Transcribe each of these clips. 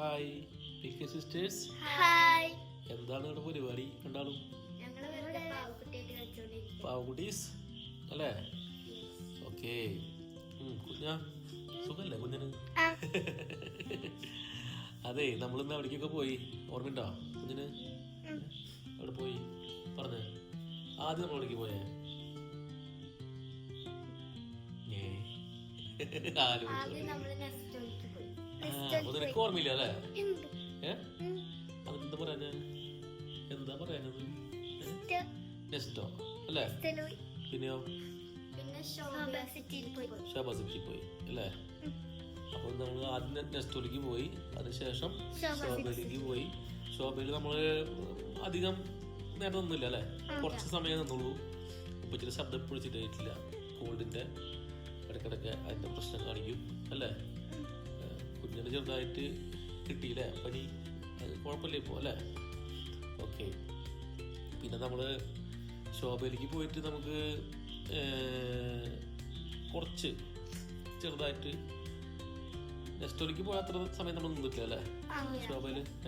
Hi P K sisters hi എന്താണ് ഇവിടെ പരിപാടി? രണ്ടാളും? പാവകുട്ടീസ് അല്ലേ? ഓക്കെ കുഞ്ഞാ സുഖല്ലേ കുഞ്ഞിന്? അതെ നമ്മളിന്ന് അവിടേക്കൊക്കെ പോയി. ഓർമ്മയുണ്ടോ കുഞ്ഞിന്? അവിടെ പോയി. പറഞ്ഞേ. ആദ്യം നമ്മൾ അവിടേക്ക് പോയേ. ഏ. ആലോചിച്ചു. അപ്പൊ നിനക്ക് ഓർമ്മയില്ല അല്ലേ? ഏ? അതെന്താ പറയാ എന്താ പറയാനത് നെസ്റ്റോ അല്ലേ? പിന്നെയോ? പോയി. അല്ലേ? അപ്പൊ നമ്മൾ ആദ്യം നെസ്റ്റോയിലേക്ക് പോയി അതിനുശേഷം ശോഭയിലേക്ക് പോയി. ശോഭയിൽ നമ്മൾ അധികം നേരം നിന്നില്ല അല്ലേ? കുറച്ച് സമയം നിന്നുള്ളൂ. ഇപ്പൊ ഇച്ചിരി ശബ്ദം പൊളിച്ചിട്ടായിട്ടില്ല കോൾഡിന്റെ ഇടയ്ക്കിടയ്ക്ക് അതിന്റെ പ്രശ്നം കാണിക്കും അല്ലേ? കുഞ്ഞിന് ചെറുതായിട്ട് കിട്ടിയില്ലേ? പനി അത് കുഴപ്പമില്ല ഇപ്പോൾ അല്ലേ? ഓക്കെ. പിന്നെ നമ്മൾ ശോഭയിലേക്ക് പോയിട്ട് നമുക്ക് കുറച്ച് ചെറുതായിട്ട് നെസ്റ്റോയിലേക്ക് പോയ അത്ര സമയം നമ്മൾ നിന്നിട്ടില്ല അല്ലേ?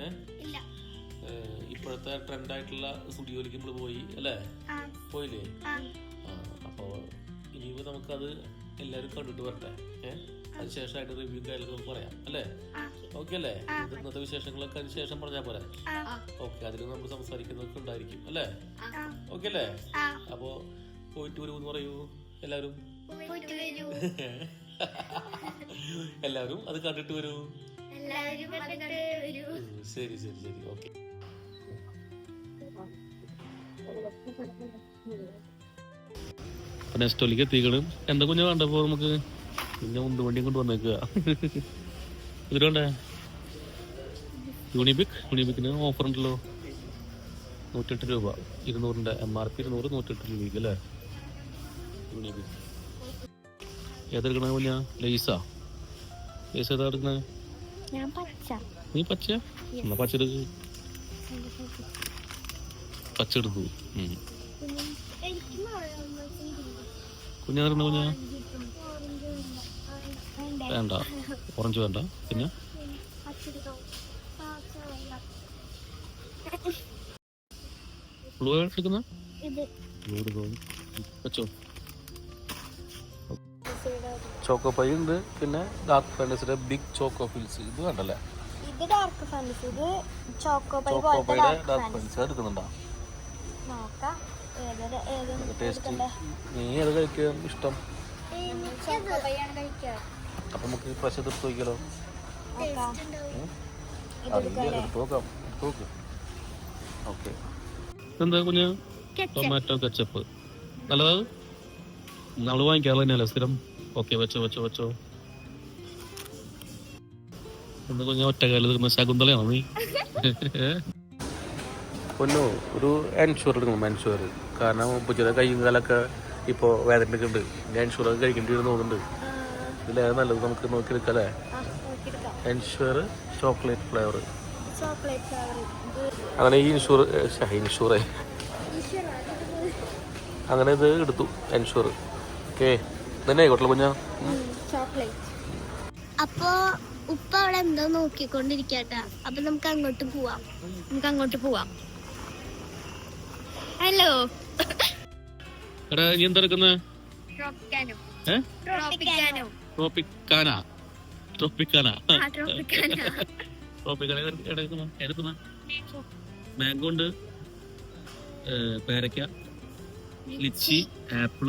ഏഹ് ഇപ്പോഴത്തെ ട്രെൻഡായിട്ടുള്ള സ്റ്റുഡിയോയിലേക്ക് നമ്മൾ പോയി അല്ലേ? പോയില്ലേ? ആ. അപ്പോൾ ഇനിയിപ്പോൾ നമുക്കത് എല്ലാവരും കണ്ടിട്ട് വരട്ടെ ഏഹ് അതിനുശേഷം അതിന്റെ റിവ്യൂ കാര്യങ്ങളും പറയാം അല്ലേ? ഓക്കെ. അല്ലേ? ഇന്നത്തെ വിശേഷങ്ങളൊക്കെ അതിന് ശേഷം പറഞ്ഞാൽ പോരാ? ഓക്കെ അതിൽ നമുക്ക് സംസാരിക്കുന്നതൊക്കെ ഉണ്ടായിരിക്കും അല്ലേ? ഓക്കെ അല്ലേ? അപ്പോ പോയിട്ട് വരൂ എന്ന് പറയൂ എല്ലാവരും? എല്ലാവരും അത് കണ്ടിട്ട് വരൂ. എല്ലാവരും കണ്ടിട്ട് വരൂ. ശരി ശരി ശരി ഓക്കെ. നെസ്റ്റോലിക്ക് എത്തിക്കണം. എന്താ കുഞ്ഞു വേണ്ടപ്പോ നമുക്ക്? പിന്നെ മുമ്പ് വണ്ടിയും കൊണ്ട് വന്നേക്കുക ഇതിലുണ്ടേ യൂണിബിക് യൂണിബിക്കിന് ഓഫർ ഉണ്ടല്ലോ. നൂറ്റെട്ട് രൂപ. ഇരുന്നൂറിന്റെ എം ആർ പി ഇരുന്നൂറ് നൂറ്റെട്ട് രൂപയ്ക്ക് അല്ലേ? യൂണിബിക് ഏതെടുക്കണ കുഞ്ഞാ ലേസാ ലേസ് ഏതാ എടുക്കണേ? നീ പച്ച? എന്നാ പച്ച എടുക്ക്. പച്ച എടുക്കൂ. കുഞ്ഞാ കുഞ്ഞാ വേണ്ട. ഓറഞ്ച് വേണ്ട. പിന്നെ? ബ്ലൂ എടുക്കുന്ന ഇത്. ബ്ലൂ എടുക്കും വെച്ചോ. ചോക്കോ പൈ ഉണ്ട്. പിന്നെ ഡാർക്ക് ഫാന്റസിയുടെ ബിഗ് ചോക്കോ ഫിൽസ് ഇത് വേണ്ടല്ലേ ഇത് ഡാർക്ക് ഫാന്റസി ഇത് ചോക്കോ പൈ പോലത്തെ ഡാർക്ക് ഫാന്റസി എടുക്കുന്നുണ്ടോ? നോക്കാം. ടേസ്റ്റ് നീ ഏത് കഴിക്കാൻ ഇഷ്ടം? ചോക്കോ പൈ ആണ് കഴിക്കുക അപ്പൊ നമുക്ക് പ്രശ് എടുത്ത് നോക്കിയാലോ? നോക്കാം ഉം? അതിന്റെ എടുത്ത് നോക്കാം. ഓക്കെ. എന്താ കുഞ്ഞ്? ടൊമാറ്റോ കെച്ചപ്പ് നല്ലതാ? നമ്മൾ വാങ്ങിക്കാറുള്ള തന്നെയല്ലേ സ്ഥിരം? ഓക്കെ വെച്ചോ വെച്ചോ വെച്ചോ. എന്താ കുഞ്ഞ ഒറ്റക്കാലിൽ തീർന്ന ശകുന്തളയാണോ നീ? പൊന്നു ഒരു എൻഷുർ എടുക്കണം എൻഷുർ കാരണം ഉപ്പച്ചിയുടെ കൈയും കാലൊക്കെ ഇപ്പോൾ വേദന ഉണ്ട്. എൻഷുർ ഒക്കെ കഴിക്കേണ്ടി വരുന്നുണ്ട് തോന്നുന്നുണ്ട്. ഇതിലേത് നല്ലത് നമുക്ക് നോക്കിയെടുക്കാം. അല്ലേ Ensure chocolate flavour chocolate flavour അങ്ങനെ ഈ ഇൻഷുർ ഇൻഷുറെ അങ്ങനെ ഇത് എടുത്തു എൻഷുർ ഓക്കെ തന്നെ ആയിക്കോട്ടെ കുഞ്ഞ. ചോക്ലേറ്റ് അപ്പോ ഉപ്പ അവിടെ എന്തോ നോക്കിക്കൊണ്ടിരിക്കട്ടാ. അപ്പൊ നമുക്ക് അങ്ങോട്ട് പോവാം. നമുക്ക് അങ്ങോട്ട് പോവാം. ഹലോ. എടാ നീ എന്താ എടുക്കുന്നത് ട്രോപ്പിക്കാനോ ഏ? Tropicana Tropicana Tropicana Tropicana Tropicana എടുക്കുന്ന? എടുക്കുന്ന? മാംഗോ ഉണ്ട്. പേരക്ക. Lychee apple.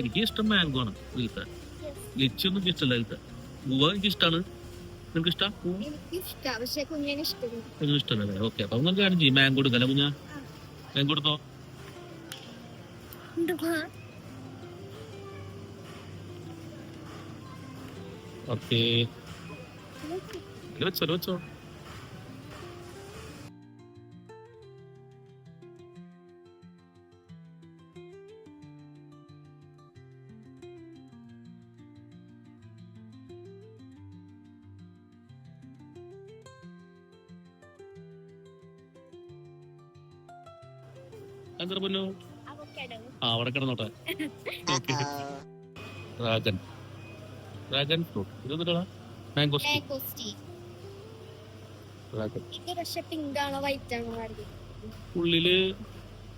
എനിക്ക് ഇഷ്ടം മാംഗോ ആണ് ഇതിലത്തെ ലിച്ചി ഒന്നും എനിക്ക് ഇഷ്ടമല്ല ഇതിലത്തെ ഗുവ എനിക്ക് ഇഷ്ടമാണ് നിനക്ക് ഇഷ്ടം കുഞ്ഞിന് ഇഷ്ടമില്ല. ഓക്കെ അപ്പൊ നമുക്ക് കാണിച്ചു മാംഗോ എടുക്കല്ലേ കുഞ്ഞാ? മാംഗോ എടുത്തോ? ഓക്കെ വെച്ചോ വെച്ചോ എന്താ പൊന്നു. ആ അവിടെ കിടന്നോട്ടെ. ഡ്രാഗൺ ഡ്രാഗൺ ഫ്രൂട്ട് ഇതൊന്നുമില്ല മാംഗോസ്റ്റി ഉള്ളിൽ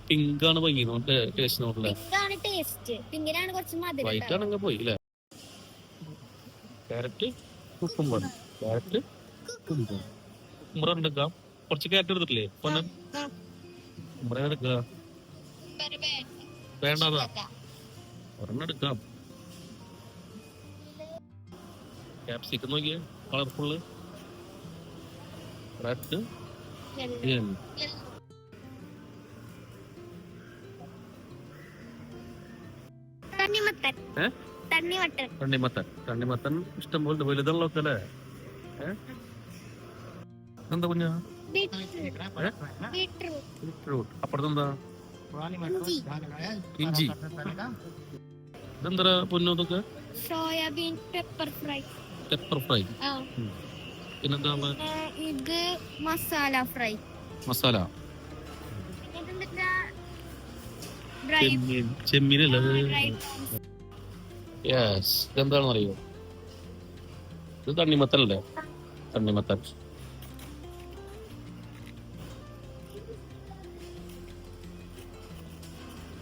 പിങ്ക് ആണ് ഭംഗി നോട്ട് ടേസ്റ്റ് മധുരം വൈറ്റ്. ആണെങ്കിൽ പോയി അല്ലേ? ക്യാരറ്റ് കുക്കുംബർ ക്യാരറ്റ് കുക്കുംബർ എടുക്കാം. കുറച്ച് ക്യാരറ്റ് എടുത്തിട്ടില്ലേ? പൊന്നൻ. കുക്കുംബർ എടുക്കുക. വേണ്ടതാ. ഒരെണ്ണം എടുക്കാം. ക്യാപ്സിക്കം നോക്കിയേ. Colourful red. തണ്ണിമത്തൻ? തണ്ണിമത്തൻ. ഇഷ്ടം പോലെ വലുതുള്ളതൊക്കെ അല്ലേ? എന്താ കുഞ്ഞ? ബീട്രൂട്ട്. അപ്പുറത്തെന്താ? ഇഞ്ചി. ഇഞ്ചി. ഇതെന്താ പൊന്നു ഇതൊക്കെ? Soybean pepper fry. Pepper fry പിന്നെന്താ ഉള്ളെ? ഇത് മസാല ഫ്രൈ. മസാല. ഡ്രൈ ചെമ്മീൻ. ചെമ്മീനല്ലേ യെസ് ഇതെന്താണെന്ന് അറിയോ ഇത് തണ്ണിമത്തനല്ലേ? തണ്ണിമത്തൻ.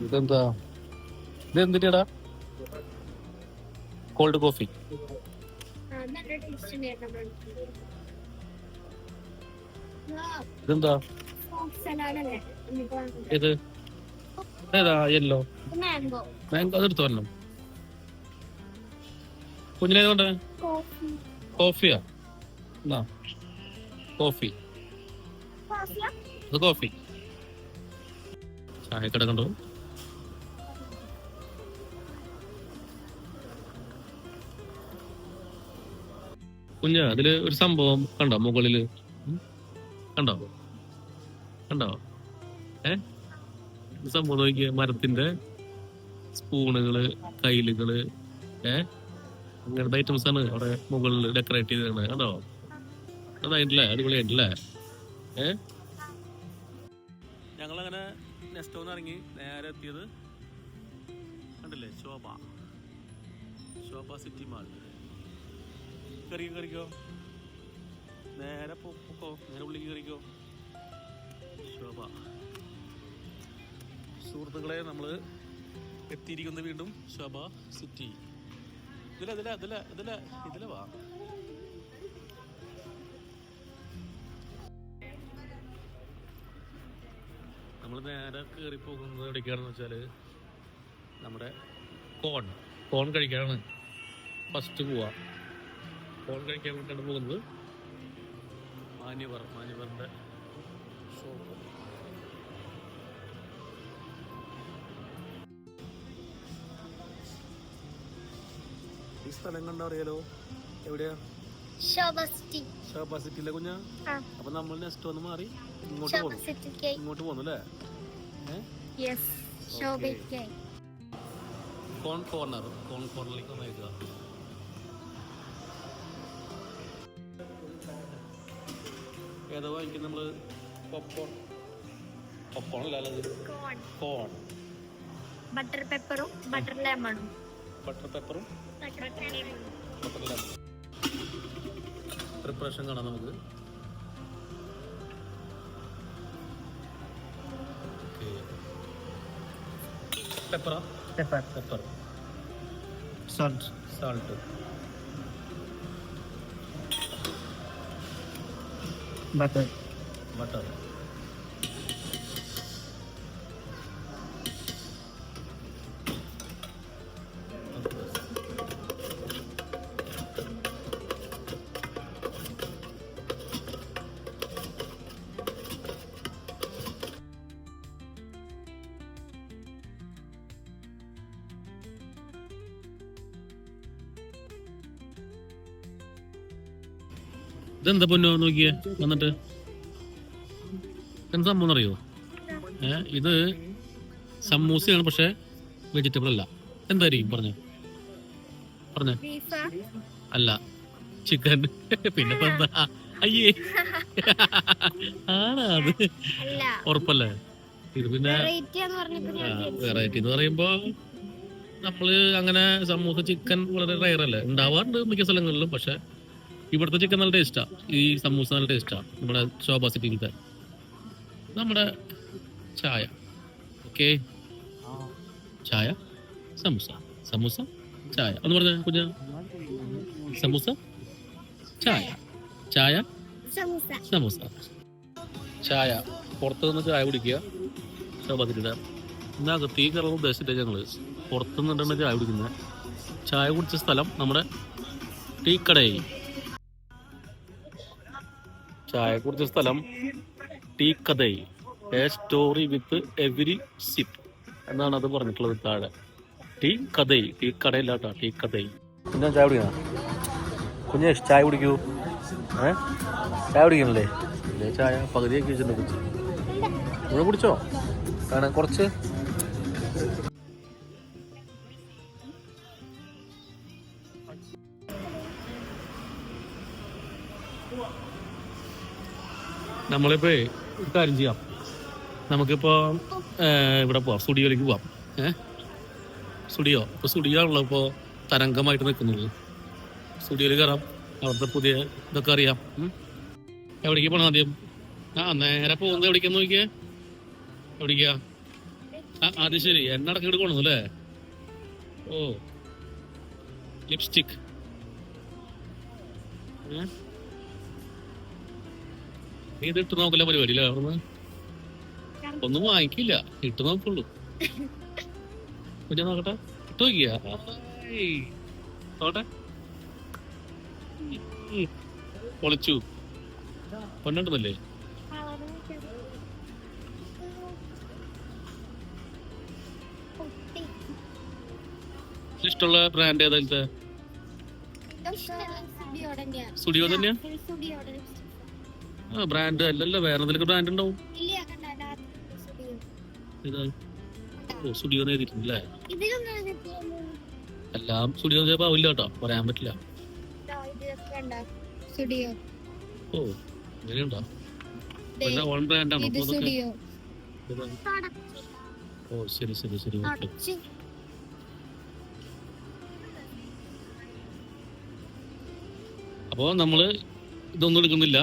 ഇതെന്താ? ഇതെന്തിനാടാ കോൾഡ് കോഫി ഇതെന്താ? ഇത് ഏതാ യെല്ലോ മാംഗോ അതെടുത്തു വരണം. കുഞ്ഞിനേതുകൊണ്ട് കോഫിയാ എന്നാ കോഫി അത് കോഫി കണ്ടോ? കുഞ്ഞ അതിൽ ഒരു സംഭവം കണ്ടോ മുകളിൽ? കണ്ടോ? കണ്ടോ? ഏ? സംഭവം നോക്കിയ മരത്തിന്റെ സ്പൂണുകൾ കയ്യിലുകൾ ഏ? അങ്ങനത്തെ ഐറ്റംസ് ആണ് അവിടെ മുകളിൽ ഡെക്കറേറ്റ് ചെയ്തിരുന്നത് കണ്ടോ? അതായിട്ടില്ലേ? അടിപൊളിയായിട്ടില്ലേ? ഏ? ഞങ്ങളങ്ങനെ നെസ്റ്റോന്ന് ഇറങ്ങി നേരെ എത്തിയത് കണ്ടില്ലേ? ശോഭ. ശോഭ സിറ്റി മാൾ കറിക്കോ കറിക്കോ. നേരെ പൊക്കോ നേരെ ഉള്ളിലേക്ക് കറിക്കോ. ശോഭ. സുഹൃത്തുക്കളെ നമ്മൾ എത്തിയിരിക്കുന്നത് വീണ്ടും. ശോഭ സിറ്റി. ഇതില ഇതില ഇതില ഇതില ഇതില വാ. നമ്മൾ നേരെ കയറി പോകുന്നത് എവിടേക്കാണെന്ന് വെച്ചാൽ നമ്മുടെ കോൺ. കോൺ കഴിക്കാനാണ്. ഫസ്റ്റ് പോവാ. കോൺ കഴിക്കാൻ വേണ്ടിയാണ് പോകുന്നത്. മാന്യവർ മാന്യവറിന്റെ ഷോപ്പ്. ഈ സ്ഥലം കണ്ടോ അറിയാലോ? എവിടെയാ? സിറ്റിയിലെ കുഞ്ഞാ? അപ്പൊ നമ്മൾ നെക്സ്റ്റ് ഒന്ന് മാറി ഇങ്ങോട്ട് പോകും പോകുന്നു ഇങ്ങോട്ട് പോകുന്നു അല്ലേ? ഏഹ് കോൺ കോർണർ കോൺ കോർണറിലേക്ക് ഒന്ന് ഏതോ വാങ്ങിക്കും നമ്മൾ പോപ്കോൺ പോപ്കോൺ അല്ല കോൺ കോൺ ബട്ടർ പെപ്പറും ബട്ടർ ലെമണും ബട്ടർ പെപ്പറും ബട്ടർ ലെമൺ പ്രിപ്പറേഷൻ കാണാം നമുക്ക്. Pepper pepper pepper salt salt butter, butter ഇതെന്താ പൊന്നോ നോക്കിയേ? വന്നിട്ട്. എന്താ സംഭവം അറിയോ ഏ ഇത് സമൂസയാണ് പക്ഷെ വെജിറ്റബിൾ അല്ല. എന്തായിരിക്കും? പറഞ്ഞു. പറഞ്ഞ. അല്ല ചിക്കൻ പിന്നെ എന്താ? അയ്യേ. ആണാ അത്? ഉറപ്പല്ലേ? ഇത് പിന്നെ വെറൈറ്റി എന്ന് പറയുമ്പോ നമ്മൾ അങ്ങനെ സമൂസ ചിക്കൻ വളരെ റയർ അല്ലേ? ഉണ്ടാവാറുണ്ട് മിക്ക സ്ഥലങ്ങളിലും പക്ഷെ ഇവിടുത്തെ ചിക്കൻ നല്ല ടേസ്റ്റാ ഈ സമൂസ നല്ല ടേസ്റ്റാ നമ്മുടെ ശോഭ സിറ്റിയിലത്തെ നമ്മുടെ ചായ. ഓക്കെ ചായ സമൂസ. സമൂസ ചായ. ഒന്ന് പറഞ്ഞ കുഞ്ഞ. സമൂസ ചായ. ചായ സമൂസ. ചായ. പുറത്തുനിന്ന് ചായ കുടിക്കുക. ശോഭത്തിലിട ഇതിനകത്ത് ഈ കറവ് ഉദ്ദേശിച്ചിട്ട് ഞങ്ങൾ പുറത്ത് നിന്നിട്ടാണ് ചായ കുടിക്കുന്നത്. ചായ കുടിച്ച സ്ഥലം നമ്മുടെ ടീ ടീക്കടൈ ചായ കുടിച്ച സ്ഥലം. ടീക്കടൈ a story with every sip എന്നാണ് അത് പറഞ്ഞിട്ടുള്ളത് താഴെ. ടീ കഥൈ ടീ കടയില്ലാട്ടോ ടീ കഥൈ പിന്നെ ചായ കുടിക്കണ? കുഞ്ഞേ ചായ കുടിക്കൂ. ഏ? ചായ കുടിക്കണല്ലേ? ചായ പകുതിയൊക്കെ വെച്ചിട്ടുണ്ട് കുടിച്ചോ? കാരണം കുറച്ച്. നമ്മളിപ്പോ ഒരു കാര്യം ചെയ്യാം. നമുക്കിപ്പോ ഇവിടെ പോവാം. സ്റ്റുഡിയോയിലേക്ക് പോവാം. ഏ? സ്റ്റുഡിയോ. ഇപ്പൊ സ്റ്റുഡിയോ ആണല്ലോ ഇപ്പോ തരംഗമായിട്ട് നിൽക്കുന്നത്. സ്റ്റുഡിയോയിൽ കയറാം. അവിടുത്തെ പുതിയ ഇതൊക്കെ അറിയാം. എവിടേക്ക് പോണം ആദ്യം? ആ നേരെ പോകുന്നത് എവിടേക്കാന്ന് നോക്കിയേ. എവിടേക്കാ? ആ അത് ശരി. എണ്ണ അടക്കം അല്ലേ? ഓ. ലിപ്സ്റ്റിക്. നീ ഇത് ഇട്ട് നോക്കില്ല പരിപാടി അല്ലേ അവിടുന്ന്. ഒന്നും വാങ്ങിക്കില്ല. ഇട്ട് നോക്കുള്ളൂ. കുഞ്ഞ നോക്കട്ടെ. ഇട്ട് നോക്കിയാ. പൊളിച്ചു. പൊന്നുണ്ടെന്നല്ലേ ഇഷ്ടമുള്ള ബ്രാൻഡ് ഏതാ സ്റ്റുഡിയോ തന്നെയാ ബ്രാൻഡ് അല്ലല്ലോ വേറെ എന്തെങ്കിലും ബ്രാൻഡ് ഉണ്ടാവും. സ്റ്റുഡിയോ എഴുതിയിട്ടുണ്ടല്ലേ? എല്ലാം സ്റ്റുഡിയോ ചിലപ്പോൾ ആവില്ല കേട്ടോ പറയാൻ പറ്റില്ല. ഓ ഓൺ ബ്രാൻഡ് ആണോ. ഓ ശരി ശരി ശരി ഓക്കെ. അപ്പോൾ നമ്മൾ ഇതൊന്നും എടുക്കുന്നില്ല.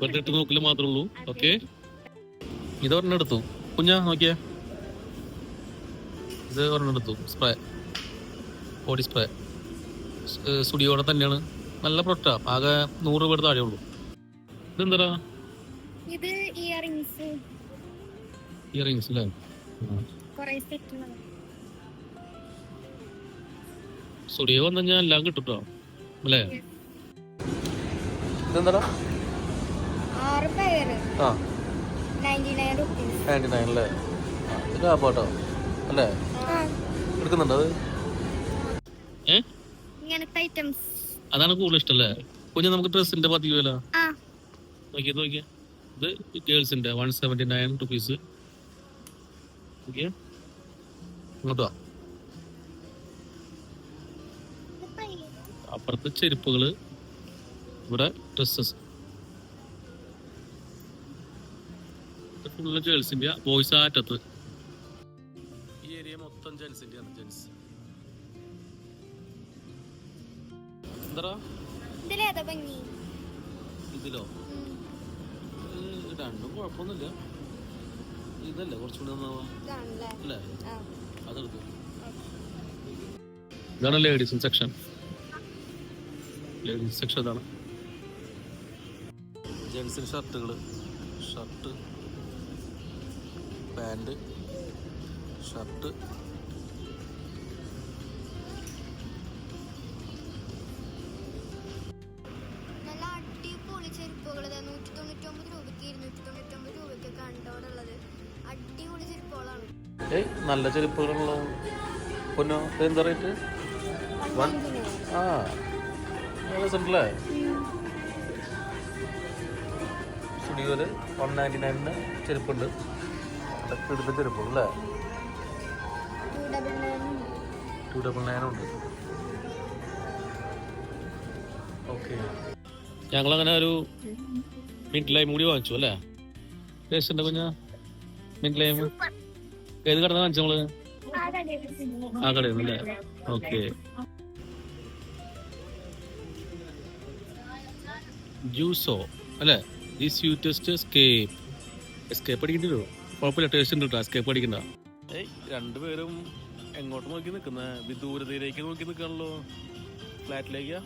വെറുതെ ഇട്ട് നോക്കൽ മാത്രമേ ഉള്ളൂ ഓക്കെ ഇത് ഒരെണ്ണെടുത്തു കുഞ്ഞ നോക്കിയേ. ഇത് ഒരെണ്ണെടുത്തു സ്പ്രേ ബോഡി സ്പ്രേ സ്റ്റുഡിയോടെ തന്നെയാണ്. നല്ല പ്രൊട്ട ആകെ നൂറ് രൂപയുടെ താഴെ ഉള്ളൂ. ഇതെന്താ ഇത് ഇയറിങ്സ് ഇയറിങ്സ് അല്ലേ സ്റ്റുഡിയോ വന്നു കഴിഞ്ഞാൽ എല്ലാം കിട്ടും കേട്ടോ അല്ലേ ഇതെന്താ ആറ് പേര് ആ. Ninety nine rupees ninety nine അല്ലേ ഇത് ലാഭട്ടോ അല്ലേ? എടുക്കുന്നുണ്ടോ അത്? ഇങ്ങനത്തെ ഐറ്റംസ് അതാണ് കൂടുതൽ ഇഷ്ടല്ലേ കുഞ്ഞ് നമുക്ക് ഡ്രസ്സിന്റെ നോക്കിയേ നോക്കിയേ. ഇത് ഗേൾസിന്റെ വൺ സെവന്റി നയൻ റുപ്പീസ് നോക്കിയേ. ഇങ്ങോട്ട് അപ്പുറത്ത് ചെരുപ്പുകൾ. ഇവിടെ ഡ്രസ്സസ് ഫുള്ള് ഗേൾസിന്റെ ബോയ്സ് ആറ്റത്ത് ഈ ഏരിയ മൊത്തം ജെൻസിന്റെ ആണ് ജെൻസ് ഇതിലോ ഇത് രണ്ടും കുഴപ്പമൊന്നുമില്ല. ഇതല്ലേ കുറച്ചുകൂടി നന്നാവാ? അല്ലേ? അതെടുത്തു ഇതാണ് ലേഡീസ് സെക്ഷൻ ലേഡീസ് സെക്ഷൻ ഇതാണ്. ജെൻസിന് ഷർട്ടുകൾ ഷർട്ട് പാന്റ് ഷർട്ട്. നല്ല അടിപൊളി ചെരുപ്പുകൾ നൂറ്റി തൊണ്ണൂറ്റൊമ്പത് രൂപയ്ക്ക് ഇരുന്നൂറ്റി തൊണ്ണൂറ്റൊമ്പത് രൂപയ്ക്ക് കണ്ടോടുള്ളത്. അടിപൊളി ചെരുപ്പുകളാണ്. ഏയ് നല്ല ചെരുപ്പുകളുള്ള പൊന്നോ? എന്താ റേറ്റ്? ആ നല്ല രസമുണ്ടല്ലേ? സ്റ്റുഡിയോയിൽ വൺ നയന്റി നയനിന് ചെരുപ്പുണ്ട്. എടുത്ത ചെരുപ്പുള്ളൂ അല്ലേ ടു ഡബിൾ നയനുണ്ട് ഓക്കെ ഞങ്ങളങ്ങനെ ഒരു മിന്റ് ലൈം കൂടി വാങ്ങിച്ചു അല്ലേ? ടേസ്റ്റ് ഉണ്ട് കുഞ്ഞാ മിന്റ് ലൈം ഏത് കടന്ന് വാങ്ങിച്ചു നമ്മൾ? ആ കടയിൽ അല്ലേ? ഓക്കെ ജ്യൂസോ അല്ലേ? This the sweetest escape escape അടിക്കണ്ടോ കുഴപ്പമില്ല ടേസ്റ്റ് ഉണ്ട് കേട്ടോ എസ്കേപ്പ് രണ്ടുപേരും എങ്ങോട്ട് നോക്കി നിൽക്കുന്ന വിദൂരതയിലേക്ക് നോക്കി നിൽക്കണല്ലോ ഫ്ലാറ്റിലേക്കാ?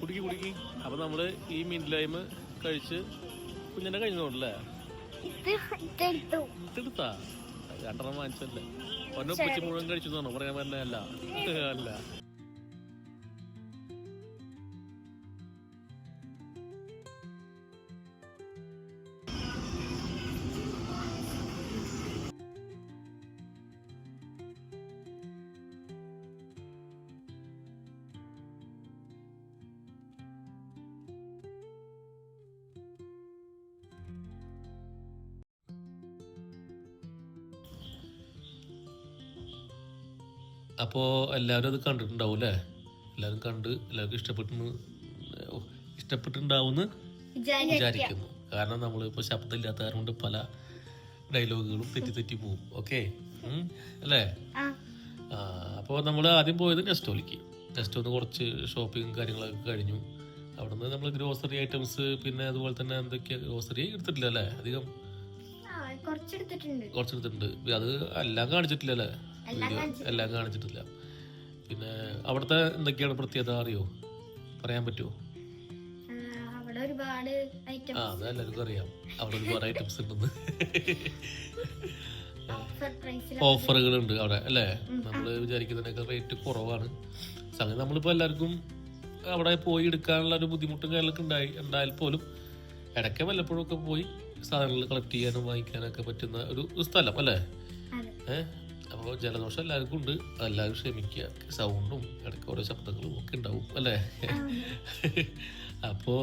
കുടുക്കി കുടുക്കി. അപ്പൊ നമ്മൾ ഈ മീൻ ലൈമ് കഴിച്ച് കുഞ്ഞിന്റെ കഴിഞ്ഞോട്ടല്ലേ ഇതെടുത്തു? രണ്ടെണ്ണം വാങ്ങിച്ചല്ലേ ഒന്നെ ഉപ്പിച്ച് മുഴുവൻ കഴിച്ചു പറയാൻ പറ്റില്ല അല്ല. അപ്പോൾ എല്ലാവരും അത് കണ്ടിട്ടുണ്ടാവും അല്ലേ എല്ലാവരും കണ്ട് എല്ലാവർക്കും ഇഷ്ടപ്പെട്ടു ഇഷ്ടപ്പെട്ടിട്ടുണ്ടാവുമെന്ന് വിചാരിക്കുന്നു. കാരണം നമ്മളിപ്പോൾ ശബ്ദമില്ലാത്ത കാരണം കൊണ്ട് പല ഡയലോഗുകളും തെറ്റി തെറ്റി പോവും. ഓക്കെ? അല്ലേ? അപ്പോൾ നമ്മൾ ആദ്യം പോയത് നെസ്റ്റോലിക്ക് നെസ്റ്റോന്ന് കുറച്ച് ഷോപ്പിംഗ് കാര്യങ്ങളൊക്കെ കഴിഞ്ഞു. അവിടെ നിന്ന് നമ്മൾ ഗ്രോസറി ഐറ്റംസ് പിന്നെ അതുപോലെ തന്നെ എന്തൊക്കെയാ? ഗ്രോസറി എടുത്തിട്ടില്ല അല്ലേ? അധികം? കുറച്ചെടുത്തിട്ടുണ്ട്. അത് എല്ലാം കാണിച്ചിട്ടില്ല അല്ലേ? വീഡിയോ. എല്ലാം കാണിച്ചിട്ടില്ല. പിന്നെ അവിടുത്തെ എന്തൊക്കെയാണ് പ്രത്യേകത അറിയോ? പറയാൻ പറ്റുമോ ആ അത് എല്ലാവർക്കും അറിയാം. അവിടെ ഒരുപാട് ഐറ്റംസ് ഉണ്ടെന്ന്. ഓഫറുകളുണ്ട് അവിടെ അല്ലേ? നമ്മൾ വിചാരിക്കുന്നതിനൊക്കെ റേറ്റ് കുറവാണ്. സംഗതി നമ്മളിപ്പോൾ എല്ലാവർക്കും അവിടെ പോയി എടുക്കാനുള്ള ഒരു ബുദ്ധിമുട്ടും കാര്യങ്ങളൊക്കെ ഉണ്ടായി ഉണ്ടായാൽ പോലും ഇടയ്ക്ക് വല്ലപ്പോഴും ഒക്കെ പോയി സാധനങ്ങൾ കളക്ട് ചെയ്യാനും വാങ്ങിക്കാനൊക്കെ പറ്റുന്ന ഒരു സ്ഥലം അല്ലേ? ഏഹ് അപ്പോൾ ജലദോഷം എല്ലാവർക്കും ഉണ്ട്. എല്ലാവരും ക്ഷമിക്കുക. സൗണ്ടും ഇടയ്ക്ക് ഓരോ ശബ്ദങ്ങളും ഒക്കെ ഉണ്ടാവും അല്ലേ? അപ്പോൾ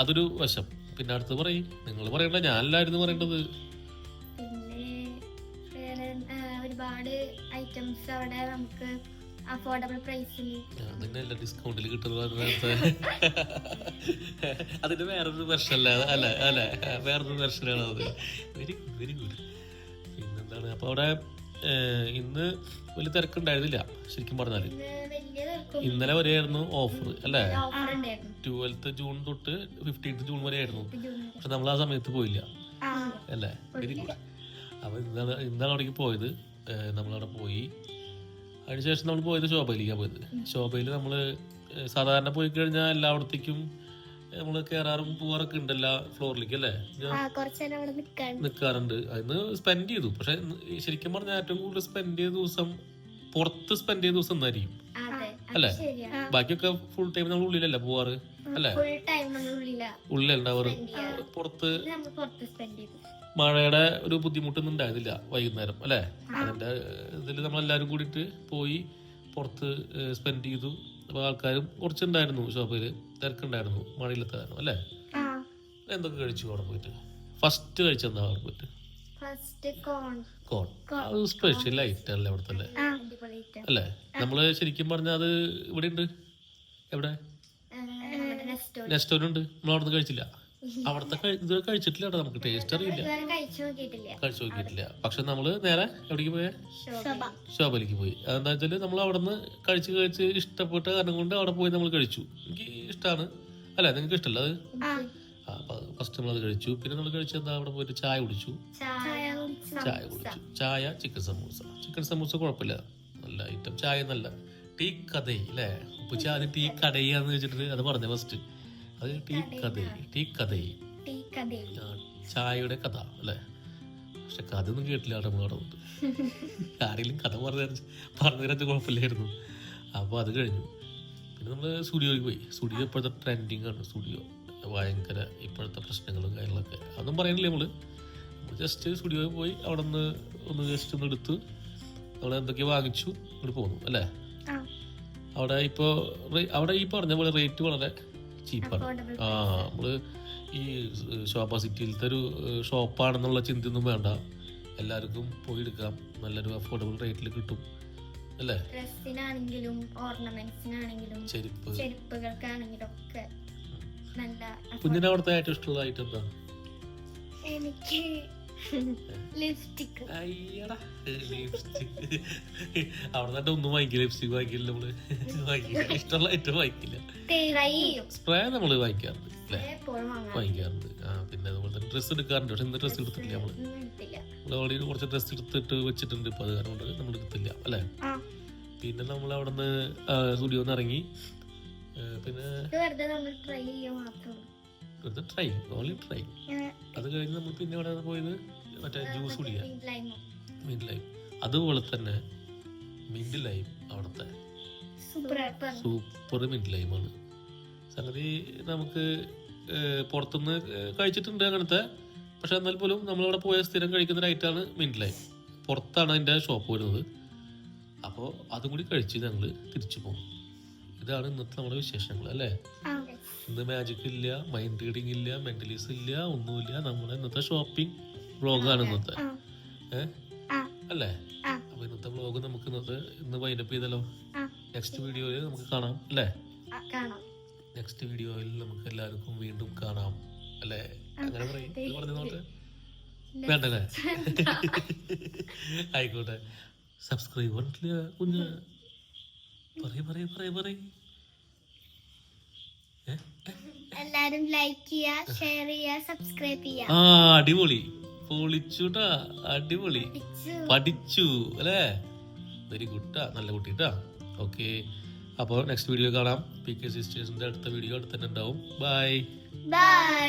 അതൊരു വശം. പിന്നെ അടുത്ത് പറയും. നിങ്ങൾ പറയണ്ട ഞാനല്ലായിരുന്നു പറയേണ്ടത്. ഒരുപാട് ഐറ്റംസ് അവിടെ നമുക്ക് അഫോർഡബിൾ പ്രൈസിൽ അതന്നെയല്ല ഡിസ്കൗണ്ടിൽ കിട്ടുന്നത് അതിന്റെ വേറൊരു വെർഷൻ അല്ലേ? അല്ല? വേറൊരു പ്രശ്നമാണ് അത്. വെരി വെരി ഗുഡ് പിന്നെന്താണ്? അപ്പോൾ അവിടെ ഇന്ന് വലിയ തിരക്കുണ്ടായിരുന്നില്ല ശരിക്കും പറഞ്ഞാൽ ഇന്നലെ വരെയായിരുന്നു ഓഫർ അല്ലേ? ഓഫർ ഉണ്ടായിരുന്നു ട്വൽത്ത് ജൂൺ തൊട്ട് ഫിഫ്റ്റീൻത്ത് ജൂൺ വരെ. ആയിരുന്നു പക്ഷെ നമ്മൾ ആ സമയത്ത് പോയില്ല. അല്ലേ? വെരി ഗുഡ് അപ്പോൾ ഇന്നാണ് ഇന്നാണ് അവിടേക്ക് പോയത്. നമ്മളവിടെ പോയി. അതിനുശേഷം നമ്മൾ പോയത് ശോഭയിലേക്കാണ് പോയത്. ശോഭയിൽ നമ്മൾ സാധാരണ പോയി കഴിഞ്ഞാൽ എല്ലായിടത്തേക്കും നമ്മൾ കയറാറും പോവാറൊക്കെ ഉണ്ട് എല്ലാ ഫ്ലോറിലേക്ക് അല്ലേ? അന്ന് നിൽക്കാറുണ്ട് അതിന് സ്പെൻഡ് ചെയ്തു. പക്ഷെ ശരിക്കും പറഞ്ഞാൽ ഏറ്റവും കൂടുതൽ സ്പെൻഡ് ചെയ്ത ദിവസം പുറത്ത് സ്പെൻഡ് ചെയ്ത ദിവസം എന്നായിരിക്കും അല്ലേ? ബാക്കിയൊക്കെ ഫുൾ ടൈം നമ്മൾ ഉള്ളിലല്ല പോവാറ്? അല്ലേ? ഉള്ളിലുണ്ടാവാറ്? പുറത്ത് മഴയുടെ ഒരു ബുദ്ധിമുട്ടൊന്നും ഉണ്ടായിരുന്നില്ല വൈകുന്നേരം അല്ലേ? അതിന്റെ ഇതിൽ നമ്മളെല്ലാരും കൂടിട്ട് പോയി പുറത്ത് സ്പെൻഡ് ചെയ്തു. അപ്പോൾ ആൾക്കാരും കുറച്ചുണ്ടായിരുന്നു ഷോപ്പിൽ തിരക്കുണ്ടായിരുന്നു മഴയിലത്തെ കാരണം അല്ലേ? എന്തൊക്കെ കഴിച്ചു അവിടെ പോയിട്ട്? ഫസ്റ്റ് കഴിച്ചെന്താ അവിടെ പോയിട്ട്? കോൺ അത് സ്പെഷ്യൽ ഐറ്റം അല്ലേ അവിടുത്തെ അല്ലേ? അല്ലേ? നമ്മൾ ശരിക്കും പറഞ്ഞാൽ അത് ഇവിടെ ഉണ്ട് എവിടെ? ആ, നമ്മുടെ നെസ്റ്റോ നെസ്റ്റോനുണ്ട് നമ്മൾ അവിടെ നിന്ന് കഴിച്ചില്ല. അവിടുത്തെ ഇത് കഴിച്ചിട്ടില്ല കേട്ടോ നമുക്ക്. ടേസ്റ്റ് അറിയില്ല. കഴിച്ചു നോക്കിയിട്ടില്ല. പക്ഷെ നമ്മൾ നേരെ എവിടേക്ക് പോയ? ശോഭലേക്ക് പോയി. അതെന്താ വെച്ചാൽ നമ്മൾ അവിടുന്ന് കഴിച്ച് കഴിച്ച് ഇഷ്ടപ്പെട്ട കാരണം കൊണ്ട് അവിടെ പോയി നമ്മൾ കഴിച്ചു. എനിക്ക് ഇഷ്ടമാണ് അല്ല നിങ്ങൾക്ക് ഇഷ്ടമല്ല അത്? ഫസ്റ്റ് നമ്മൾ അത് കഴിച്ചു. പിന്നെ നമ്മൾ കഴിച്ചത് എന്താ? അവിടെ പോയിട്ട് ചായ കുടിച്ചു. ചായ ചായ കുടിച്ചു. ചായ ചിക്കൻ സമൂസ. ചിക്കൻ സമൂസ കുഴപ്പമില്ല. നല്ല ഐറ്റം ചായ നല്ല ടീ കഥ അല്ലേ? ഉപ്പച്ചി ആദ്യം ടീ കടയാന്ന് വെച്ചിട്ട് അത് പറഞ്ഞ ഫസ്റ്റ് അത് ടീ കഥൈ ടീ കഥൈ ചായയുടെ കഥ അല്ലേ? പക്ഷെ കഥ ഒന്നും കേട്ടില്ല അവിടെ ഉണ്ട് ആരെങ്കിലും കഥ പറഞ്ഞു പറഞ്ഞു തരാൻ കുഴപ്പമില്ലായിരുന്നു. അപ്പോൾ അത് കഴിഞ്ഞു. പിന്നെ നമ്മൾ സ്റ്റുഡിയോയിൽ പോയി. സ്റ്റുഡിയോ ഇപ്പോഴത്തെ ട്രെൻഡിങ് ആണ്. സ്റ്റുഡിയോ ഭയങ്കര ഇപ്പോഴത്തെ പ്രശ്നങ്ങളും കാര്യങ്ങളൊക്കെ. അതൊന്നും പറയുന്നില്ല നമ്മൾ ജസ്റ്റ് സ്റ്റുഡിയോയിൽ പോയി അവിടെ നിന്ന് ഒന്ന് ജസ്റ്റ് ഒന്ന് എടുത്ത് നമ്മൾ എന്തൊക്കെയോ വാങ്ങിച്ചു ഇങ്ങോട്ട് പോന്നു അല്ലേ? അവിടെ ഇപ്പോൾ അവിടെ ഈ പറഞ്ഞ പോലെ റേറ്റ് വളരെ ചീപ്പാണ് ആ നമ്മൾ ഈ ശോഭ സിറ്റിയിലത്തെ ഒരു ഷോപ്പാണെന്നുള്ള ചിന്തയൊന്നും വേണ്ട. എല്ലാവർക്കും പോയി എടുക്കാം. നല്ലൊരു അഫോർഡബിൾ റേറ്റിൽ കിട്ടും. അല്ലേ? ഡ്രസ്സിനാണെങ്കിലും ഓർണമെന്റ്സിനാണെങ്കിലും ചെരുപ്പ്. ചെരുപ്പുകൾക്കാണെങ്കിലും ഒക്കെ കുഞ്ഞിനെ അവിടുത്തെ ഏറ്റവും ഇഷ്ടമുള്ള ഐറ്റം എന്താ? എനിക്ക് ലിപ്സ്റ്റിക് അയ്യടാ ലിപ്സ്റ്റിക് അവിടെ തന്നെ ഒന്നും വാങ്ങിക്കില്ല ലിപ്സ്റ്റിക് വാങ്ങിക്കില്ല നമ്മൾ. വാങ്ങിക്കില്ല. ഇഷ്ടമുള്ള ഏറ്റവും വാങ്ങിക്കില്ല. സ്പ്രേ നമ്മൾ വാങ്ങിക്കാറുണ്ട്. വാങ്ങിക്കാറുണ്ട്. ആ പിന്നെ അതുപോലെ തന്നെ ഡ്രസ്സ് എടുക്കാറുണ്ട്. പക്ഷെ ഇന്ന് ഡ്രസ്സ് എടുത്തിട്ടില്ല നമ്മൾ. നമ്മൾ ഓൾറെഡി കുറച്ച് ഡ്രസ്സ് എടുത്തിട്ട് വെച്ചിട്ടുണ്ട്. ഇപ്പൊ അത് കാരണം കൊണ്ട് നമ്മൾ എടുത്തില്ല. അല്ലേ? പിന്നെ നമ്മൾ അവിടെ നിന്ന് സ്റ്റുഡിയോന്ന് ഇറങ്ങി. പിന്നെ ഇത് വെറുതെ നമ്മൾ ട്രൈ ചെയ്യാൻ മാത്രം വെറുതെ ട്രൈ ഓൺലി ട്രൈ അത് കഴിഞ്ഞ് നമ്മൾ പിന്നെ അവിടെ പോയത്? മറ്റേ ജ്യൂസ് കുടിക്കാൻ. മിന്റ് ലൈം അതുപോലെ തന്നെ മിന്റ് ലൈം അവിടുത്തെ. സൂപ്പർ മിന്റ് ലൈമാണ് സംഗതി നമുക്ക് പുറത്തുനിന്ന് കഴിച്ചിട്ടുണ്ട് അങ്ങനത്തെ. പക്ഷെ എന്നാൽ പോലും നമ്മളവിടെ പോയ സ്ഥിരം കഴിക്കുന്ന ഒരു ഐറ്റാണ് മിന്റ് ലൈം പുറത്താണ് അതിന്റെ ഷോപ്പ് വരുന്നത്. അപ്പോൾ അതും കൂടി കഴിച്ച് ഞങ്ങൾ തിരിച്ചു പോകും ഇതാണ് ഇന്നത്തെ നമ്മുടെ വിശേഷങ്ങൾ അല്ലേ? ഇന്ന് മാജിക് ഇല്ല മൈൻഡ് റീഡിങ് ഇല്ല മെന്റലീസ് ഇല്ല ഒന്നുമില്ല. നമ്മുടെ ഇന്നത്തെ ഷോപ്പിംഗ് വ്ളോഗാണ് ഇന്നത്തെ. അല്ലേ. അപ്പൊ ഇന്നത്തെ വ്ളോഗ് നമുക്ക് ഇന്നത്തെ ഇന്ന് വൈൻഡപ്പ് ചെയ്തല്ലോ. നെക്സ്റ്റ് വീഡിയോയിൽ നമുക്ക് കാണാം അല്ലേ? നെക്സ്റ്റ് വീഡിയോയിൽ നമുക്ക് എല്ലാവർക്കും വീണ്ടും കാണാം അല്ലേ? അങ്ങനെ പറയും. പറഞ്ഞു നോട്ടെ വേണ്ടല്ലേ? ആയിക്കോട്ടെ. സബ്സ്ക്രൈബ് പറഞ്ഞിട്ടില്ല കുഞ്ഞ്. പറയ പറയ പറയ പറയ. എല്ലാരും ലൈക്ക് ചെയ്യുക ഷെയർ ചെയ്യുക സബ്സ്ക്രൈബ് ചെയ്യുക ആ അടിപൊളി. പൊളിച്ചുട്ടാ അടിപൊളി. പഠിച്ചു. അല്ലേ? വെരി ഗുഡാ നല്ല കുട്ടിട്ടാ ഓക്കെ അപ്പോൾ നെക്സ്റ്റ് വീഡിയോ കാണാം. പി കെ സിസ്റ്റേഴ്സിന്റെ അടുത്ത വീഡിയോ അടുത്ത് തന്നെ ഉണ്ടാവും. Bye bye